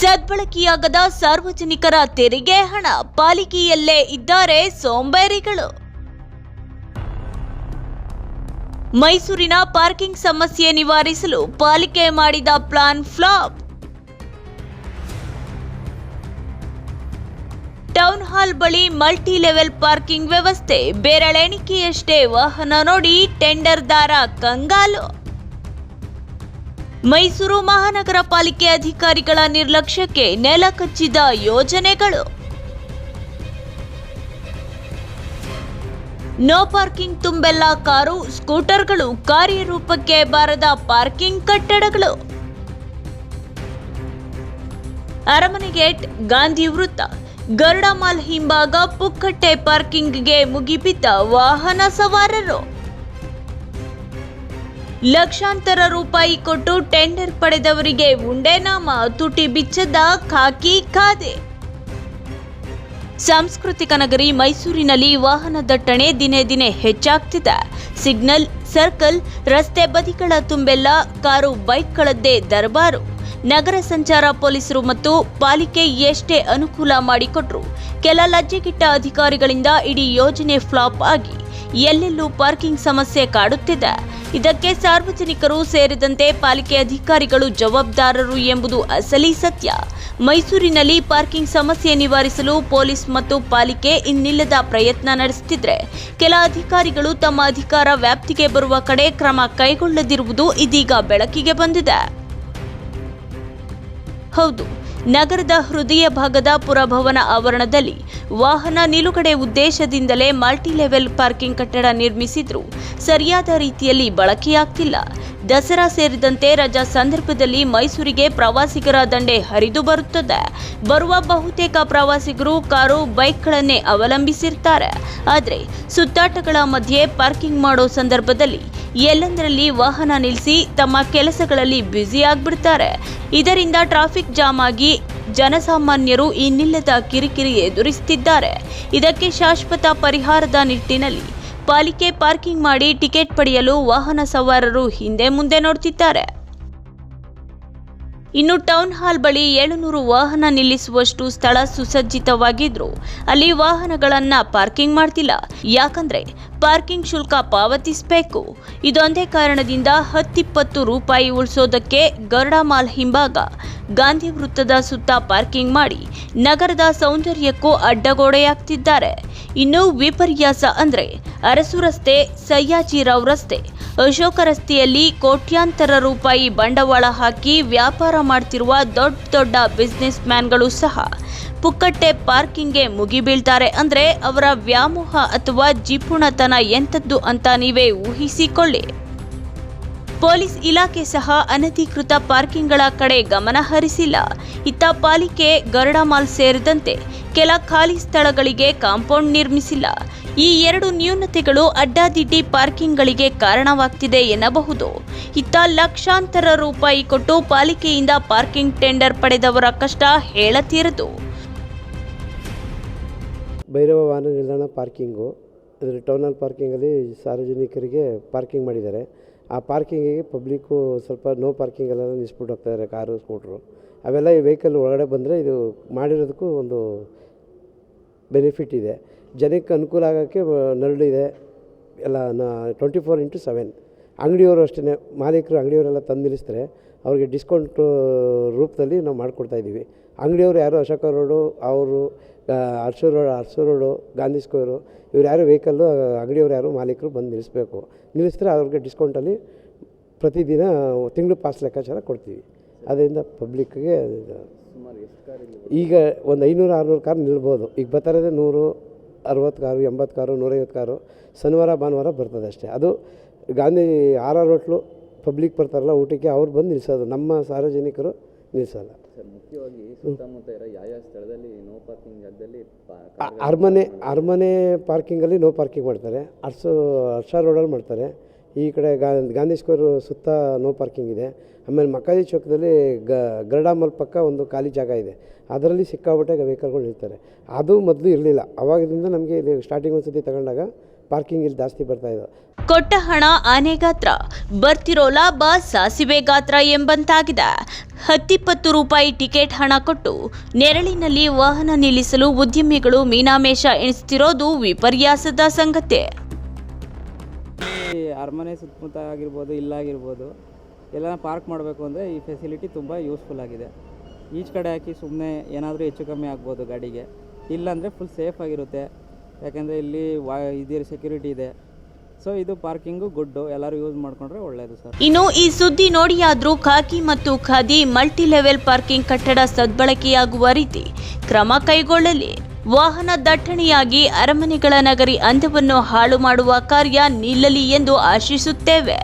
ಸದ್ಬಳಕೆಯಾಗದ ಸಾರ್ವಜನಿಕರ ತೆರಿಗೆ ಹಣ ಪಾಲಿಕೆಯಲ್ಲೇ ಇದ್ದಾರೆ ಸೋಂಬೇರಿಗಳು. ಮೈಸೂರಿನ ಪಾರ್ಕಿಂಗ್ ಸಮಸ್ಯೆ ನಿವಾರಿಸಲು ಪಾಲಿಕೆ ಮಾಡಿದ ಪ್ಲಾನ್ ಫ್ಲಾಪ್. ಟೌನ್ ಹಾಲ್ ಬಳಿ ಮಲ್ಟಿ ಲೆವೆಲ್ ಪಾರ್ಕಿಂಗ್ ವ್ಯವಸ್ಥೆ, ಬೇರಳೆಣಿಕೆಯಷ್ಟೇ ವಾಹನ ನೋಡಿ ಟೆಂಡರ್ದಾರ ಕಂಗಾಲು. ಮೈಸೂರು ಮಹಾನಗರ ಪಾಲಿಕೆ ಅಧಿಕಾರಿಗಳ ನಿರ್ಲಕ್ಷ್ಯಕ್ಕೆ ನೆಲ ಕಚ್ಚಿದ ಯೋಜನೆಗಳು. ನೋ ಪಾರ್ಕಿಂಗ್ ತುಂಬೆಲ್ಲ ಕಾರು, ಸ್ಕೂಟರ್ಗಳು, ಕಾರ್ಯರೂಪಕ್ಕೆ ಬಾರದ ಪಾರ್ಕಿಂಗ್ ಕಟ್ಟಡಗಳು. ಅರಮನೆ ಗೇಟ್ ಗಾಂಧಿ ವೃತ್ತ ಗರುಡ ಮಾಲ್ ಹಿಂಭಾಗ, ಪುಕ್ಕಟ್ಟೆ ಪಾರ್ಕಿಂಗ್ಗೆ ಮುಗಿಬಿದ್ದ ವಾಹನ ಸವಾರರು. ಲಕ್ಷಾಂತರ ರೂಪಾಯಿ ಕೊಟ್ಟು ಟೆಂಡರ್ ಪಡೆದವರಿಗೆ ಉಂಡೆನಾಮ, ತುಟಿ ಬಿಚ್ಚದ ಖಾಕಿ ಖಾದೆ ಸಾಂಸ್ಕೃತಿಕ ನಗರಿ ಮೈಸೂರಿನಲ್ಲಿ ವಾಹನ ದಟ್ಟಣೆ ದಿನೇ ದಿನೇ ಹೆಚ್ಚಾಗ್ತಿದೆ. ಸಿಗ್ನಲ್, ಸರ್ಕಲ್, ರಸ್ತೆ ಬದಿಗಳ ತುಂಬೆಲ್ಲ ಕಾರು, ಬೈಕ್ಗಳದ್ದೇ ದರ್ಬಾರು. ನಗರ ಸಂಚಾರ ಪೊಲೀಸರು ಮತ್ತು ಪಾಲಿಕೆ ಎಷ್ಟೇ ಅನುಕೂಲ ಮಾಡಿಕೊಟ್ರು, ಕೆಲ ಲಜ್ಜೆಗಿಟ್ಟ ಅಧಿಕಾರಿಗಳಿಂದ ಇಡೀ ಯೋಜನೆ ಫ್ಲಾಪ್ ಆಗಿ. ಎಲ್ಲೆಲ್ಲೂ ಪಾರ್ಕಿಂಗ್ ಸಮಸ್ಯೆ ಕಾಡುತ್ತಿದೆ. ಇದಕ್ಕೆ ಸಾರ್ವಜನಿಕರು ಸೇರಿದಂತೆ ಪಾಲಿಕೆ ಅಧಿಕಾರಿಗಳು ಜವಾಬ್ದಾರರು ಎಂಬುದು ಅಸಲಿ ಸತ್ಯ. ಮೈಸೂರಿನಲ್ಲಿ ಪಾರ್ಕಿಂಗ್ ಸಮಸ್ಯೆ ನಿವಾರಿಸಲು ಪೊಲೀಸ್ ಮತ್ತು ಪಾಲಿಕೆ ಇನ್ನಿಲ್ಲದ ಪ್ರಯತ್ನ ನಡೆಸುತ್ತಿದ್ರೆ, ಕೆಲ ಅಧಿಕಾರಿಗಳು ತಮ್ಮ ಅಧಿಕಾರ ವ್ಯಾಪ್ತಿಗೆ ಬರುವ ಕಡೆ ಕ್ರಮ ಕೈಗೊಳ್ಳದಿರುವುದು ಇದೀಗ ಬೆಳಕಿಗೆ ಬಂದಿದೆ. ಹೌದು ನಗರದ ಹೃದಯ ಭಾಗದ ಪುರಭವನ ಆವರಣದಲ್ಲಿ ವಾಹನ ನಿಲುಗಡೆ ಉದ್ದೇಶದಿಂದಲೇ ಮಲ್ಟಿಲೆವೆಲ್ ಪಾರ್ಕಿಂಗ್ ಕಟ್ಟಡ ನಿರ್ಮಿಸಿದ್ರು. ಸರಿಯಾದ ರೀತಿಯಲ್ಲಿ ಬಳಕೆಯಾಗ್ತಿಲ್ಲ. ದಸರಾ ಸೇರಿದಂತೆ ರಜಾ ಸಂದರ್ಭದಲ್ಲಿ ಮೈಸೂರಿಗೆ ಪ್ರವಾಸಿಗರ ದಂಡೆ ಹರಿದು ಬರುತ್ತದೆ. ಬರುವ ಬಹುತೇಕ ಪ್ರವಾಸಿಗರು ಕಾರು, ಬೈಕ್ಗಳನ್ನೇ ಅವಲಂಬಿಸಿರ್ತಾರೆ. ಆದರೆ ಸುತ್ತಾಟಗಳ ಮಧ್ಯೆ ಪಾರ್ಕಿಂಗ್ ಮಾಡೋ ಸಂದರ್ಭದಲ್ಲಿ ಎಲ್ಲೆಂದರಲ್ಲಿ ವಾಹನ ನಿಲ್ಲಿಸಿ ತಮ್ಮ ಕೆಲಸಗಳಲ್ಲಿ ಬ್ಯುಸಿ ಆಗ್ಬಿಡ್ತಾರೆ. ಇದರಿಂದ ಟ್ರಾಫಿಕ್ ಜಾಮ್ ಆಗಿ ಜನಸಾಮಾನ್ಯರು ಇನ್ನಿಲ್ಲದ ಕಿರಿಕಿರಿ ಎದುರಿಸುತ್ತಿದ್ದಾರೆ ಇದಕ್ಕೆ ಶಾಶ್ವತ ಪರಿಹಾರದ ನಿಟ್ಟಿನಲ್ಲಿ ಪಾಲಿಕೆ ಪಾರ್ಕಿಂಗ್ ಮಾಡಿ ಟಿಕೆಟ್ ಪಡೆಯಲು ವಾಹನ ಸವಾರರು ಹಿಂದೆ ಮುಂದೆ ನೋಡ್ತಿದ್ದಾರೆ. ಇನ್ನು ಟೌನ್ ಹಾಲ್ ಬಳಿ ಏಳುನೂರು ವಾಹನ ನಿಲ್ಲಿಸುವಷ್ಟು ಸ್ಥಳ ಸುಸಜ್ಜಿತವಾಗಿದ್ರು. ಅಲ್ಲಿ ವಾಹನಗಳನ್ನ ಪಾರ್ಕಿಂಗ್ ಮಾಡ್ತಿಲ್ಲ. ಯಾಕಂದ್ರೆ ಪಾರ್ಕಿಂಗ್ ಶುಲ್ಕ ಪಾವತಿಸಬೇಕು. ಇದೊಂದೇ ಕಾರಣದಿಂದ ಹತ್ತಿಪ್ಪತ್ತು ರೂಪಾಯಿ ಉಳಿಸೋದಕ್ಕೆ ಗರುಡಾ ಮಾಲ್ ಹಿಂಭಾಗ ಗಾಂಧಿ ವೃತ್ತದ ಸುತ್ತ ಪಾರ್ಕಿಂಗ್ ಮಾಡಿ ನಗರದ ಸೌಂದರ್ಯಕ್ಕೂ ಅಡ್ಡಗೋಡೆಯಾಗ್ತಿದ್ದಾರೆ. ಇನ್ನು ವಿಪರ್ಯಾಸ ಅಂದ್ರೆ ಅರಸು ರಸ್ತೆ ಸಯ್ಯಾಜಿರಾವ್ ರಸ್ತೆ. ಅಶೋಕ ರಸ್ತೆಯಲ್ಲಿ ಕೋಟ್ಯಾಂತರ ರೂಪಾಯಿ ಬಂಡವಾಳ ಹಾಕಿ ವ್ಯಾಪಾರ ಮಾಡ್ತಿರುವ ದೊಡ್ಡ ದೊಡ್ಡ ಬಿಸ್ನೆಸ್ ಮ್ಯಾನ್ಗಳು ಸಹ ಪುಕ್ಕಟ್ಟೆ ಪಾರ್ಕಿಂಗ್ಗೆ ಮುಗಿಬೀಳ್ತಾರೆ ಅಂದ್ರೆ ಅವರ ವ್ಯಾಮೋಹ ಅಥವಾ ಜಿಪುಣತನ ಎಂಥದ್ದು ಅಂತ ನೀವೇ ಊಹಿಸಿಕೊಳ್ಳಿ. ಪೊಲೀಸ್ ಇಲಾಖೆ ಸಹ ಅನಧಿಕೃತ ಪಾರ್ಕಿಂಗ್ಗಳ ಕಡೆ ಗಮನ ಹರಿಸಿಲ್ಲ. ಇತ್ತ ಪಾಲಿಕೆ ಗರುಡಮಾಲ್ ಸೇರಿದಂತೆ ಕೆಲ ಖಾಲಿ ಸ್ಥಳಗಳಿಗೆ ಕಾಂಪೌಂಡ್ ನಿರ್ಮಿಸಿಲ್ಲ. ಈ ಎರಡು ನ್ಯೂನತೆಗಳು ಅಡ್ಡಾದಿಡ್ಡಿ ಪಾರ್ಕಿಂಗ್ಗಳಿಗೆ ಕಾರಣವಾಗ್ತಿದೆ ಎನ್ನಬಹುದು. ಇತ್ತ ಲಕ್ಷಾಂತರ ರೂಪಾಯಿ ಕೊಟ್ಟು ಪಾಲಿಕೆಯಿಂದ ಪಾರ್ಕಿಂಗ್ ಟೆಂಡರ್ ಪಡೆದವರ ಕಷ್ಟ ಹೇಳತೀರದು. ಭೈರವ ವಾಹನ ನಿಲ್ದಾಣ ಪಾರ್ಕಿಂಗು. ಅಂದರೆ ಟೌನಲ್ ಪಾರ್ಕಿಂಗಲ್ಲಿ ಸಾರ್ವಜನಿಕರಿಗೆ ಪಾರ್ಕಿಂಗ್ ಮಾಡಿದ್ದಾರೆ. ಆ ಪಾರ್ಕಿಂಗಿಗೆ ಪಬ್ಲಿಕ್ಕು ಸ್ವಲ್ಪ ನೋ ಪಾರ್ಕಿಂಗ್ ಎಲ್ಲ ನಿಲ್ಲಿಸ್ಬಿಟ್ಟು ಹೋಗ್ತಾಯಿದ್ದಾರೆ ಕಾರು, ಸ್ಕೂಟ್ರು. ಅವೆಲ್ಲ ಈ ವೆಹಿಕಲ್ ಒಳಗಡೆ ಬಂದರೆ ಇದು ಮಾಡಿರೋದಕ್ಕೂ ಒಂದು ಬೆನಿಫಿಟ್ ಇದೆ. ಜನಕ್ಕೆ ಅನುಕೂಲ ಆಗೋಕ್ಕೆ ನರಳಿದೆ. ಎಲ್ಲ ಟ್ವೆಂಟಿ ಫೋರ್ ಇಂಟು ಸೆವೆನ್ ಅಂಗಡಿಯವರು ಅಷ್ಟೇ ಮಾಲೀಕರು ಅಂಗಡಿಯವರೆಲ್ಲ ತಂದು ನಿಲ್ಲಿಸ್ತಾರೆ. ಅವ್ರಿಗೆ ಡಿಸ್ಕೌಂಟ್ ರೂಪದಲ್ಲಿ ನಾವು ಮಾಡಿಕೊಡ್ತಾ ಇದ್ದೀವಿ. ಅಂಗಡಿಯವರು ಯಾರು ಅಶೋಕ ರೋಡು ಅವರು Arasu road Arasu road Gandhi square ಇವ್ರು ಯಾರು ವೆಹಿಕಲ್ಲು ಅಂಗಡಿಯವ್ರು ಯಾರು ಮಾಲೀಕರು ಬಂದು ನಿಲ್ಲಿಸ್ಬೇಕು. ನಿಲ್ಲಿಸಿದ್ರೆ ಅವ್ರಿಗೆ ಡಿಸ್ಕೌಂಟಲ್ಲಿ ಪ್ರತಿದಿನ ತಿಂಗಳು ಪಾಸ್ ಲೆಕ್ಕಾಚಾರ ಕೊಡ್ತೀವಿ. ಅದರಿಂದ ಪಬ್ಲಿಕ್ಗೆ ಈಗ ಒಂದು ಐನೂರು ಆರುನೂರು ಕಾರು ನಿಲ್ಬೋದು. ಈಗ ಬರ್ತಾ ಇರೋದೇ ನೂರು ಅರವತ್ತು ಕಾರು ಎಂಬತ್ತು ಕಾರು ನೂರೈವತ್ತು ಕಾರು ಶನಿವಾರ ಭಾನುವಾರ ಬರ್ತದೆ ಅಷ್ಟೇ. ಅದು Gandhi R R hotel public ಬರ್ತಾರಲ್ಲ ಊಟಕ್ಕೆ ಅವ್ರು ಬಂದು ನಿಲ್ಲಿಸೋದು ನಮ್ಮ ಸಾರ್ವಜನಿಕರು ನಿಲ್ಲಿಸೋಲ್ಲ ಸರ್ ಮುಖ್ಯವಾಗಿ ಸುತ್ತಮುತ್ತ ಇರೋ ಯಾವ ಯಾವ ಸ್ಥಳದಲ್ಲಿ ನೋ ಪಾರ್ಕಿಂಗ್ ಜಾಗದಲ್ಲಿ ಅರಮನೆ ಅರಮನೆ ಪಾರ್ಕಿಂಗಲ್ಲಿ ನೋ ಪಾರ್ಕಿಂಗ್ ಮಾಡ್ತಾರೆ. ಅರ್ಸು ಹರ್ಷ ರೋಡಲ್ಲಿ ಮಾಡ್ತಾರೆ. ಈ ಕಡೆ ಗಾ- ಗಾಂಧಿ ಸ್ಕ್ವೇರ್ ಸುತ್ತ ನೋ ಪಾರ್ಕಿಂಗ್ ಇದೆ. ಆಮೇಲೆ ಮಕ್ಕಾಜಿ ಚೌಕದಲ್ಲಿ ಗ ಗರುಡಾಮಲ್ ಪಕ್ಕ ಒಂದು ಖಾಲಿ ಜಾಗ ಇದೆ. ಅದರಲ್ಲಿ ಸಿಕ್ಕಾಬಟ್ಟೆ ವೆಹಿಕಲ್ಗಳು ನಿಲ್ತಾರೆ. ಅದು ಮೊದಲು ಇರಲಿಲ್ಲ. ಅವಾಗಿಂದ ನಮಗೆ ಇಲ್ಲಿ ಸ್ಟಾರ್ಟಿಂಗ್ ಒಂದು ಸತಿ ತಗೊಂಡಾಗ ಪಾರ್ಕಿಂಗ್ ಇಲ್ಲಿ ಜಾಸ್ತಿ ಬರ್ತಾ ಇದೆ. ಕೊಟ್ಟ ಹಣ ಆನೆ ಗಾತ್ರ ಬರ್ತಿರೋ ಲಾಭ ಸಾಸಿವೆ ಗಾತ್ರ ಎಂಬಂತಾಗಿದೆ. ಹತ್ತಿಪ್ಪತ್ತು ರೂಪಾಯಿ ಟಿಕೆಟ್ ಹಣ ಕೊಟ್ಟು ನೆರಳಿನಲ್ಲಿ ವಾಹನ ನಿಲ್ಲಿಸಲು ಉದ್ಯಮಿಗಳು ಮೀನಾಮೇಷ ಎಣಿಸ್ತಿರೋದು ವಿಪರ್ಯಾಸದ ಸಂಗತಿ. ಈ ಅರಮನೆ ಸುತ್ತಮುತ್ತ ಆಗಿರ್ಬೋದು ಇಲ್ಲಾಗಿರ್ಬೋದು ಎಲ್ಲ ಪಾರ್ಕ್ ಮಾಡಬೇಕು ಅಂದರೆ ಈ ಫೆಸಿಲಿಟಿ ತುಂಬ ಯೂಸ್ಫುಲ್ ಆಗಿದೆ. ಈಚ್ ಕಡೆ ಹಾಕಿ ಸುಮ್ಮನೆ ಏನಾದರೂ ಹೆಚ್ಚು ಕಮ್ಮಿ ಆಗ್ಬೋದು ಗಾಡಿಗೆ. ಇಲ್ಲಾಂದರೆ ಫುಲ್ ಸೇಫ್ ಆಗಿರುತ್ತೆ. ಯಾಕೆಂದರೆ ಇಲ್ಲಿ ವಾ ಇದಿರ ಸೆಕ್ಯೂರಿಟಿ ಇದೆ. ಸೊ ಇದು ಪಾರ್ಕಿಂಗು ಗುಡ್ಡು. ಎಲ್ಲರೂ ಯೂಸ್ ಮಾಡಿಕೊಂಡ್ರೆ ಒಳ್ಳೆಯದು ಸರ್. ಇನ್ನು ಈ ಸುದ್ದಿ ನೋಡಿಯಾದರೂ ಖಾಕಿ ಮತ್ತು ಖಾದಿ ಮಲ್ಟಿ ಲೆವೆಲ್ ಪಾರ್ಕಿಂಗ್ ಕಟ್ಟಡ ಸದ್ಬಳಕೆಯಾಗುವ ರೀತಿ ಕ್ರಮ ಕೈಗೊಳ್ಳಲಿ. ವಾಹನ ದಟ್ಟಣೆಯಾಗಿ ಅರಮನೆಗಳ ನಗರಿ ಅಂದವನ್ನು ಹಾಳು ಮಾಡುವ ಕಾರ್ಯ ನಿಲ್ಲಲಿ ಎಂದು ಆಶಿಸುತ್ತೇವೆ.